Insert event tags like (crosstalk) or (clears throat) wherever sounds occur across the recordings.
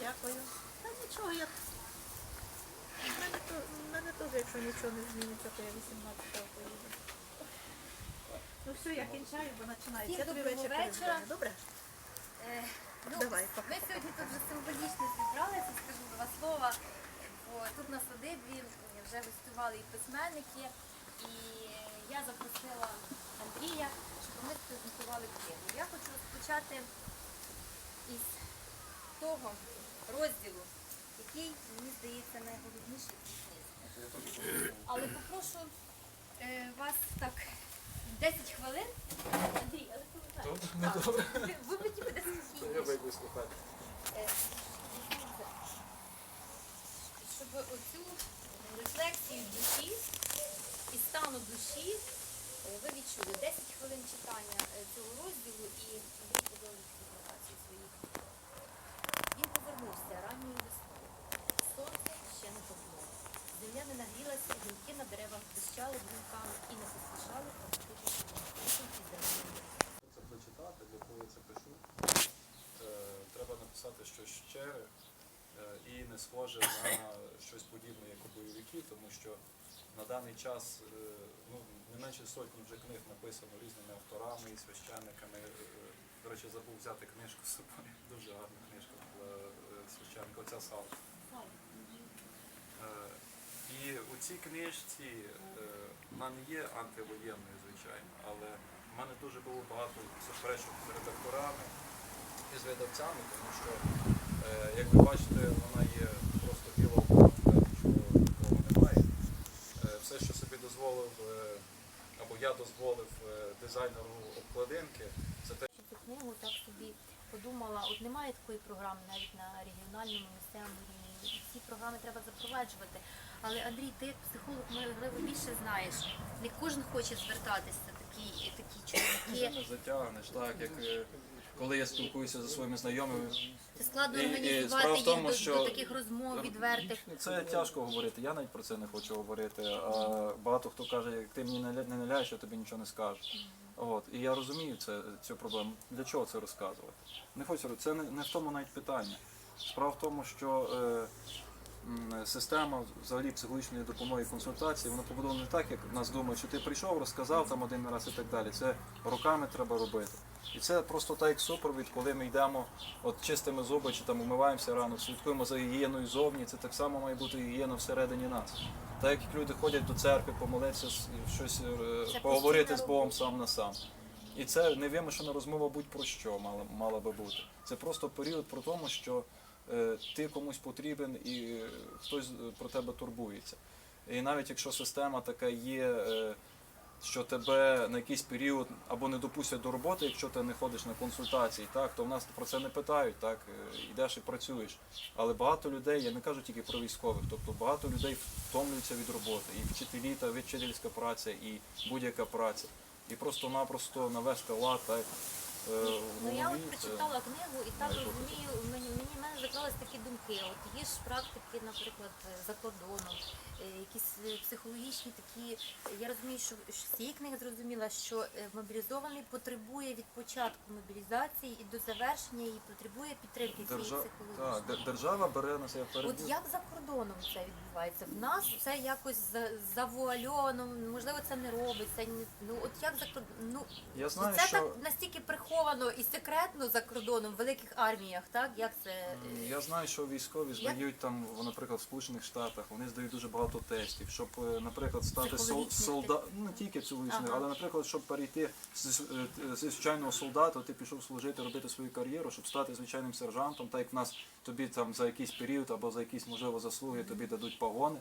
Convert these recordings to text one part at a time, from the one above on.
дякую. Та нічого, я. В мене, то, в мене теж, якщо нічого не зміниться, то я 18-го поїду. Ну все, я кінчаю, бо починається. Я Всім тобі доброго вечір вечора. перезвоню, Добре? Е, ну, Давай, пока. Ми сьогодні тут вже символічно зібралися, скажу два слова. Бо тут на садибі вже гостювали і письменники, і я запросила Андрія, щоб ми презентували книгу. Я хочу розпочати із того розділу, який, мені здається, найголовніший в. Але попрошу е, вас так 10 хвилин. Андрій, але повертайся. Ви- Ви мені буде спокійніше. Е, Щоб оцю рефлексію душі і стану душі е, ви відчули 10 хвилин читання е, цього розділу і ви подали презентацію своїх. Він повернувся ранньою весною. Сонце ще не пекло. Земля не нагрілася, гілки на деревах блищали дзвінками і не поспішали промокити землі. Це прочитати, для кого я це пишу. Е, Треба написати щось щире е, і не схоже на щось подібне, як у бойовиків, тому що на даний час е, ну, не менше сотні вже книг написано різними авторами і священниками. До речі, забув взяти книжку з собою. Дуже гарна книжка для е, священника, оця. Е, І у цій книжці е, вона не є антивоєнною, звичайно, але в мене дуже було багато суперечок з редакторами і з видавцями, тому що, е, як ви бачите, вона є просто біла обкладка, нічого такого немає. Все, що собі дозволив, або я дозволив дизайнеру обкладинки, це те, Що книгу так собі подумала, от немає такої програми навіть на регіональному місцевому рівні. Ці програми треба запроваджувати. Але Андрій, ти як психолог, можливо, більше знаєш. Не кожен хоче звертатися, такі, такі чоловіки. затягнеш, так, як е, коли я спілкуюся зі своїми знайомими, Це складно організувати їх тому, до, що- до таких розмов відвертих. Це тяжко говорити. Я навіть про це не хочу говорити. А багато хто каже, як ти мені не наляєш, я тобі нічого не скажу. От і я розумію це, цю проблему. Для чого це розказувати? Не хочу це не, не в тому навіть питання. Справа в тому, що е, система взагалі психологічної допомоги і консультації вона побудована не так, як нас думають, що ти прийшов, розказав там один раз і так далі. Це руками треба робити. І це просто так як супровід, коли ми йдемо от чистими зуби чи там умиваємося рано, слідкуємо за гігієною зовні, це так само має бути гігієна всередині нас. Так як люди ходять до церкви, помолитися, щось е, Це поговорити з Богом сам на сам. І це невимушена розмова будь-про що мала, мала би бути. Це просто період про тому, що е, ти комусь потрібен і е, хтось е, про тебе турбується. І навіть якщо система така є, е, що тебе на якийсь період або не допустять до роботи, якщо ти не ходиш на консультації, так, то в нас про це не питають, так, е, йдеш і працюєш. Але багато людей, я не кажу тільки про військових, тобто багато людей втомлюються від роботи, і вчителі та вчительська праця, і будь-яка праця. І просто-напросто навести лад, так, Ну я от прочитала книгу і так розумію, мені мені мене закрались такі думки. От є ж практики, наприклад, за кордоном, е, якісь е, психологічні такі. Я розумію, що з цієї книги зрозуміла, що е, мобілізований потребує від початку мобілізації і до завершення її потребує підтримки цієї Держа... психологічної. Так, держава бере на себе От як за кордоном це відбувається? В нас це якось за- завуальовано, можливо, це не робиться. Ну от як за кордоном? Ну Я знаю, це що так настільки приховано і секретно за кордоном в великих арміях, так? Як це е, Я знаю, що військові Як- здають там, о, наприклад, в Сполучених Штатах, вони здають дуже багато тестів, щоб, е, наприклад, стати сол, Психологічних солдатом, ну не тільки психологічних, Ага. але, наприклад, щоб перейти з, з- е, зі звичайного солдата, ти пішов служити, робити свою кар'єру, щоб стати звичайним сержантом, так як в нас тобі там за якийсь період або за якісь можливо заслуги тобі дадуть погони,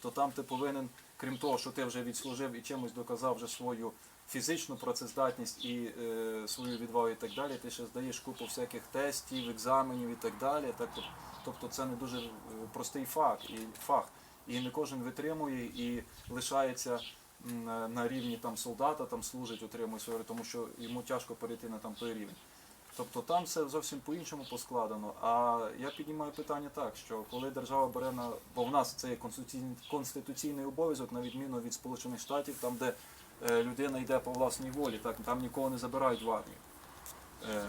то там ти повинен, крім того, що ти вже відслужив і чимось доказав вже свою фізичну працездатність і е, свою відвагу і так далі, ти ще здаєш купу всяких тестів, екзаменів і так далі. Так, тобто це не дуже е, простий факт і фах. І не кожен витримує і лишається на- на рівні там солдата, там служить, отримує свою, тому що йому тяжко перейти на там той рівень. Тобто там все зовсім по-іншому поскладено. А я піднімаю питання так, що коли держава бере на, бо в нас це є конституційний, обов'язок, на відміну від Сполучених Штатів, там де е, людина йде по власній волі, так там нікого не забирають в армію. Е,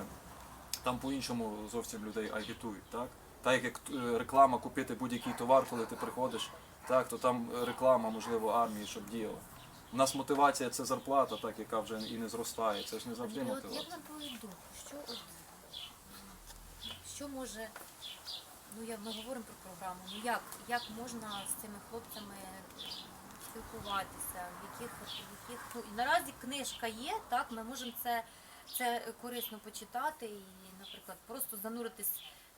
там по-іншому зовсім людей агітують, так? Так як е, реклама купити будь-який товар, коли ти приходиш, так, то там е, реклама, можливо, армії, щоб діяла. У нас мотивація це зарплата, так, яка вже і не зростає. Це ж не завжди от мотивація. як на твою думку, що, от, що може, ну як ми говоримо про програму, ну як, як можна з цими хлопцями спілкуватися, в яких, в яких ну, і наразі книжка є, так, ми можемо це, це корисно почитати і, наприклад, просто зануритись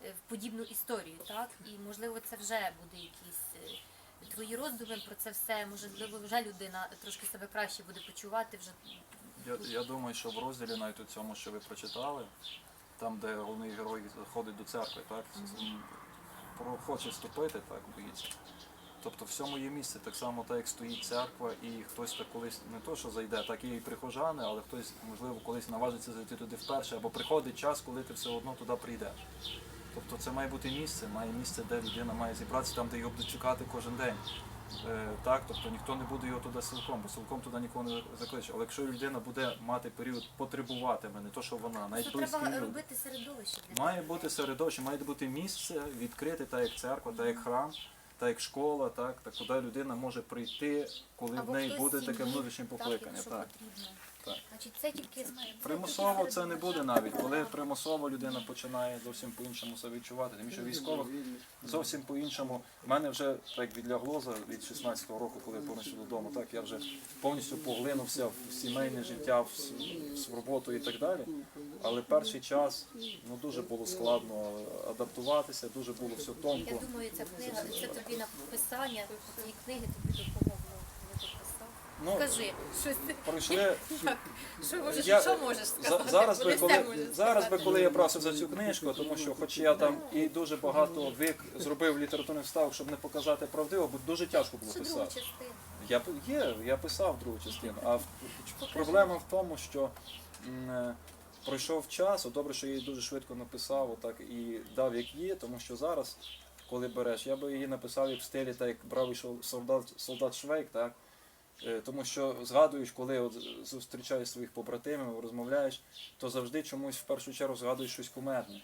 е, в подібну історію, так, і можливо це вже буде якісь е, твої роздуми про це все, можливо, вже людина трошки себе краще буде почувати вже Я, я думаю, що в розділі навіть у цьому, що ви прочитали, там, де головний герой заходить до церкви, так, м, про- хоче вступити, так, боїться. Тобто в цьому є місце, так само так, як стоїть церква, і хтось так колись не то, що зайде, так і прихожани, але хтось, можливо, колись наважиться зайти туди вперше, або приходить час, коли ти все одно туди прийдеш. Тобто це має бути місце, має місце, де людина має зібратися, там, де його будуть чекати кожен день. Е, так, тобто ніхто не буде його туди силком, бо силком туди нікого не закличе. Але якщо людина буде мати період потребувати мене, то що вона, навіть Що близькі треба люди. робити середовище Має бути середовище, має бути місце відкрите, так як церква, так як храм, так як школа, так, так куди людина може прийти, коли Або в неї буде таке внутрішнє покликання. Так, так. Значить, це тільки Примусово це не буде навіть, коли примусово людина починає зовсім по-іншому себе відчувати. Тому що військових зовсім по-іншому. У мене вже так відлягло за від 16-го року, коли я повернувся додому. Так я вже повністю поглинувся в сімейне життя, в, в роботу і так далі. Але перший час ну дуже було складно адаптуватися, дуже було все тонко. Я думаю, ця книга, це тобі написання цієї книги тобі допомогло. Ну, Скажи, щось ти пройшли (laughs) що можеш, Я- що можеш сказати? зараз би Коли зараз би коли я брався за цю книжку, тому що, хоч я там і дуже багато вик зробив літературних вставок, щоб не показати правдиво, бо дуже тяжко було Що другу писати. частину? Я п- є, я писав другу частину. А в- проблема в тому, що м, е, пройшов час, от добре, що я її дуже швидко написав, отак і дав як є, тому що зараз, коли береш, я би її написав як в стилі, так як бравий солдат, солдат Швейк, так. Е, Тому що згадуєш, коли от зустрічаєш своїх побратимів, розмовляєш, то завжди чомусь в першу чергу згадуєш щось кумедне.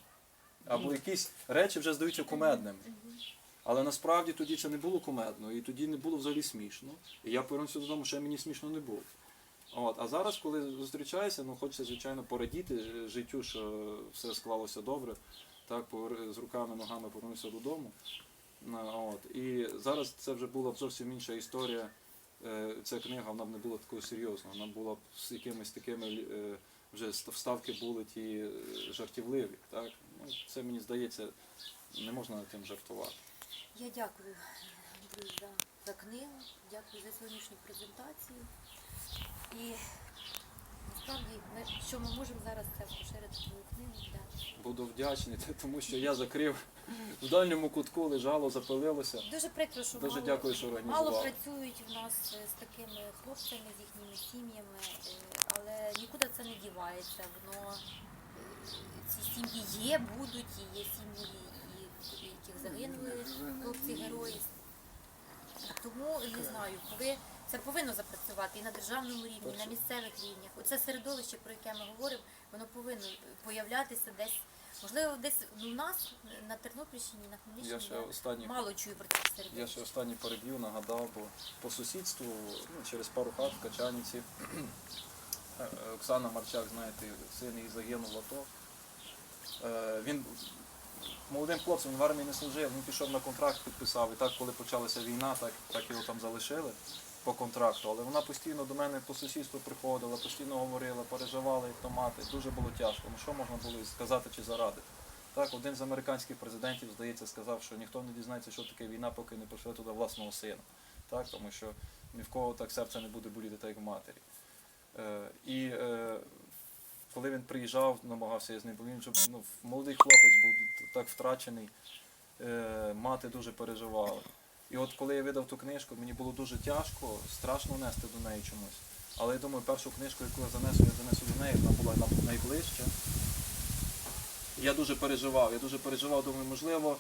Або якісь речі вже здаються кумедними. Але насправді тоді це не було кумедно, і тоді не було взагалі смішно. І я повернувся додому, що мені смішно не було. От, а зараз, коли зустрічаєшся, ну хочеться, звичайно, порадіти життю, що все склалося добре. Так, з руками, ногами повернувся додому. От. І зараз це вже була б зовсім інша історія. Е, Ця книга вона б не була такою серйозною, вона була б з якимись такими е, вже вставки були ті е, жартівливі. Так? Ну, це мені здається, не можна над тим жартувати. Я дякую за книгу, дякую за сьогоднішню презентацію. І насправді ми, що ми можемо зараз це поширити твою книгу. Да. Буду вдячний, (laughs) тому що я закрив в дальньому кутку, лежало, запилилося. Дуже прикро, що Дуже мало, дякую, що мало працюють в нас е, з такими хлопцями, з їхніми сім'ями, е, але нікуди це не дівається. Воно е, ці сім'ї є, будуть, і є сім'ї, і, яких загинули хлопці герої. Тому не знаю, коли це повинно запрацювати і на державному рівні, і на місцевих рівнях. Оце середовище, про яке ми говоримо, воно повинно появлятися десь. Можливо, десь у нас на Тернопільщині, на Я Хмельниччині ще я мало чую про це я ще останній переб'ю, нагадав, бо по сусідству, ну, через пару хат в Качаніці, (clears throat) е, Оксана Марчак, знаєте, син її загинув в АТО. Е, Він молодим хлопцем він в армії не служив, він пішов на контракт, підписав. І так, коли почалася війна, так, так його там залишили по контракту. Але вона постійно до мене по сусідству приходила, постійно говорила, переживала, як то мати. Дуже було тяжко. Ну що можна було сказати чи зарадити? Так, один з американських президентів, здається, сказав, що ніхто не дізнається, що таке війна, поки не пошле туди власного сина. Так, тому що ні в кого так серце не буде боліти, так як в матері. Е, і е, коли він приїжджав, намагався я з ним, бо він же ну, молодий хлопець був так втрачений, е, мати дуже переживала. І от коли я видав ту книжку, мені було дуже тяжко, страшно нести до неї чомусь. Але я думаю, першу книжку, яку я занесу, я занесу до неї, вона була нам найближча. Я дуже переживав, я дуже переживав, думаю, можливо,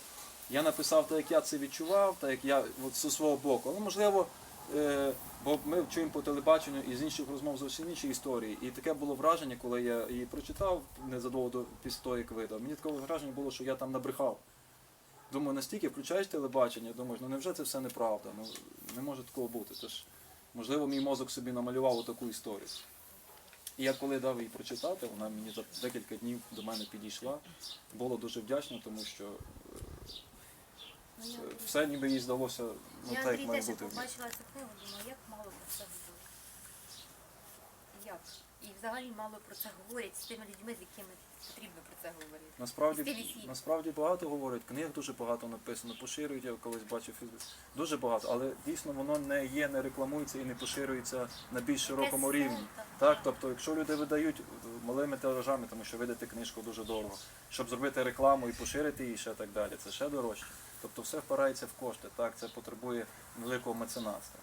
я написав так, як я це відчував, так як я от, зі свого боку. Але можливо, е, бо ми чуємо по телебаченню і з інших розмов зовсім інші історії. І таке було враження, коли я її прочитав незадовго до після того, як видав. Мені таке враження було, що я там набрехав. Думаю, настільки включаєш телебачення, думаєш, ну невже це все неправда? Ну не може такого бути. Тож, можливо, мій мозок собі намалював таку історію. І я коли дав їй прочитати, вона мені за декілька днів до мене підійшла. Було дуже вдячно, тому що е, все- все ніби їй здалося ну, я так, як має бути. побачила цю книгу, думаю, як мало це говорять. Як? І взагалі мало про це говорять з тими людьми, з якими потрібно про це говорити. Насправді, насправді багато говорять, книг дуже багато написано, поширюють, я колись бачив. Дуже багато, але дійсно воно не є, не рекламується і не поширюється на більш широкому рівні. е, Так, тобто, якщо люди видають малими тиражами, тому що видати книжку дуже дорого, щоб зробити рекламу і поширити її ще так далі, це ще дорожче. Тобто все впирається в кошти, так, це потребує великого меценатства.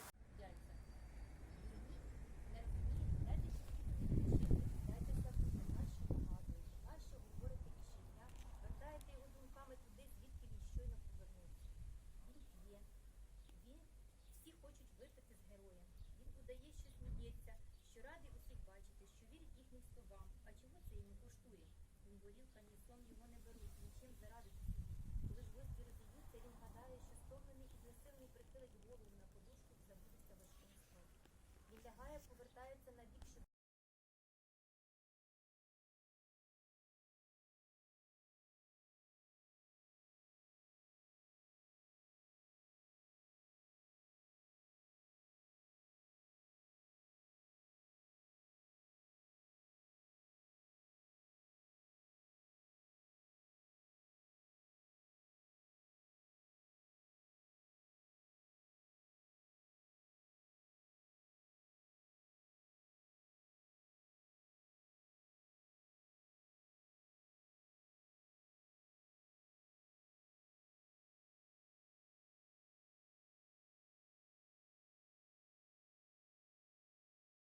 Всі хочуть випити з героєм. Він удає, що сміється, що радий усіх бачити, що вірить їхнім словам. А чого це йому коштує? Він горілка, ні сон його не беруть, нічим зарадити. Коли ж гості розіб'ються, він гадає, що стомлений і знесилений прихилить голову на подушку і забудеться важким сном. Він лягає, бік